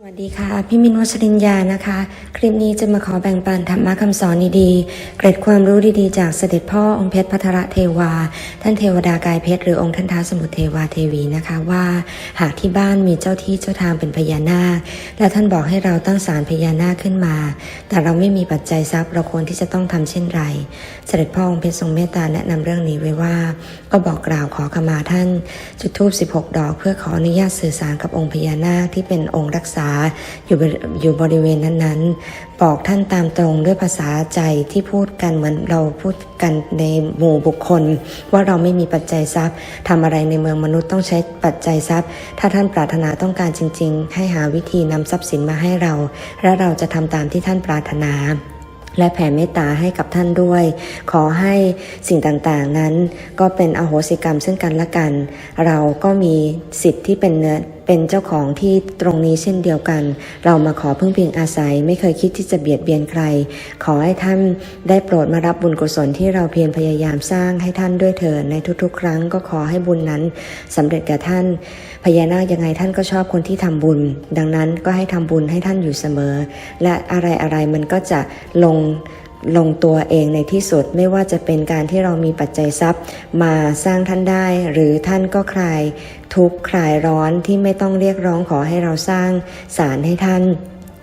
สวัสดีค่ะ พี่มินวัชรินยานะคะ คลิปนี้จะมาขอแบ่งปันธรรมะคำสอนดีๆ เกร็ดความรู้ดีๆ จากเสด็จพ่อองค์เพชรพัทรเทวา ท่านเทวดากายเพชรหรือองค์ท่านท้าสมุทรเทวาเทวีนะคะว่า หากที่บ้านมีเจ้าที่เจ้าทางเป็นพญานาค และท่านบอกให้เราตั้งศาลพญานาคขึ้นมา แต่เราไม่มีปัจจัยทรัพย์เราควรที่จะต้องทำเช่นไร เสด็จพ่อองค์เพชรทรงเมตตาแนะนำเรื่องนี้ไว้ว่า ก็บอกกล่าวขอขมาท่าน จุดธูป16 ดอก เพื่อขออนุญาตสื่อสารกับองค์พญานาคที่เป็นองค์รักษาอยู่บริอยู่บริเวณนั้นๆ บอกท่านตามตรงด้วยภาษาใจที่พูดกันเหมือนเราพูดกันในหมู่บุคคล ว่าเราไม่มีปัจจัยทรัพย์ทำอะไรในเมืองมนุษย์ต้องใช้ปัจจัยทรัพย์ ถ้าท่านปรารถนาต้องการจริง ๆ ให้หาวิธีนำทรัพย์สินมาให้เรา และเราจะทำตามที่ท่านปรารถนาและแผ่เมตตาให้กับท่านด้วย ขอให้สิ่งต่างๆนั้น ก็เป็นอโหสิกรรมซึ่งกันและกัน เราก็มีสิทธิ์ที่เป็นเนื้อ เป็นเจ้าของที่ตรงนี้เช่นเดียวกัน เรามาขอพึ่งพิงอาศัย ไม่เคยคิดที่จะเบียดเบียนใคร ขอให้ท่านได้โปรดมารับบุญกุศลที่เราเพียรพยายามสร้างให้ท่านด้วยเถิดในทุกๆ ครั้งก็ขอให้บุญนั้นสำเร็จแก่ท่าน พญานาคยังไงท่านก็ชอบคนที่ทำบุญ ดังนั้นก็ให้ทำบุญให้ท่านอยู่เสมอ และอะไรอะไรๆมันก็จะลง ลงตัวเองในที่สุดไม่ว่าจะเป็นการที่เรามีปัจจัยทรัพย์ มาสร้างท่านได้ หรือท่านก็คลายทุกข์คลายร้อนที่ไม่ต้องเรียกร้องขอให้เราสร้างสารให้ท่าน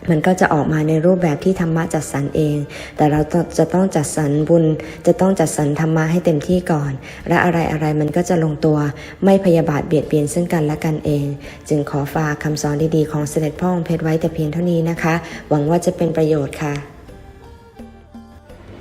มันก็จะออกมาในรูปแบบที่ธรรมะจัดสรรเอง แต่เราจะต้องจัดสรรบุญ จะต้องจัดสรรธรรมะให้เต็มที่ก่อน และอะไรอะไรมันก็จะลงตัว ไม่พยาบาทเบียดเบียนซึ่งกันและกันเอง จึงขอฝากคำสอนดีๆของเสด็จพ่อองค์เพชรไว้แต่เพียงเท่านี้นะคะ หวังว่าจะเป็นประโยชน์ค่ะ